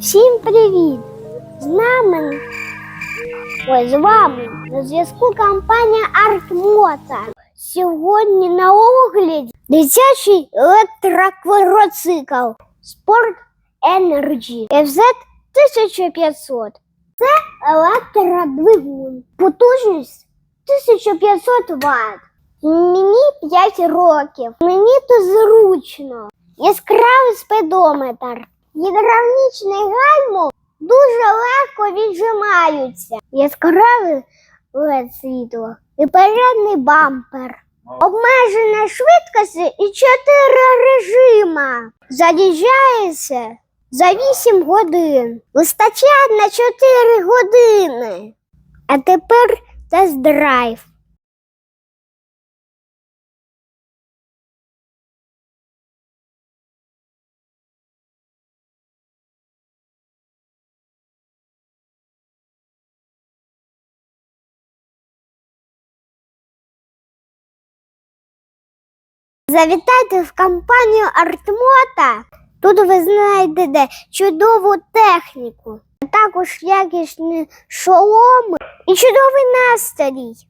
Всім привіт! З нами ой, з вами на зв'язку компанія Артмота. Сьогодні на огляді дитячий електроквадроцикл Sport Energy FZ 1500. Це електродвигун. Потужність 1500 Вт. Мені 5 років. Мені то зручно. Яскравий спидометр. Гідравлічний гальмо дуже легко віджимаються. Яскраве LED світло і передній бампер. Обмеження швидкості і 4 режима. Заряджається за 8 годин. Вистачає на 4 години. А тепер тест-драйв. Завітайте в компанію Артмота. Тут ви знайдете чудову техніку, а також якісні шоломи і чудовий настрій.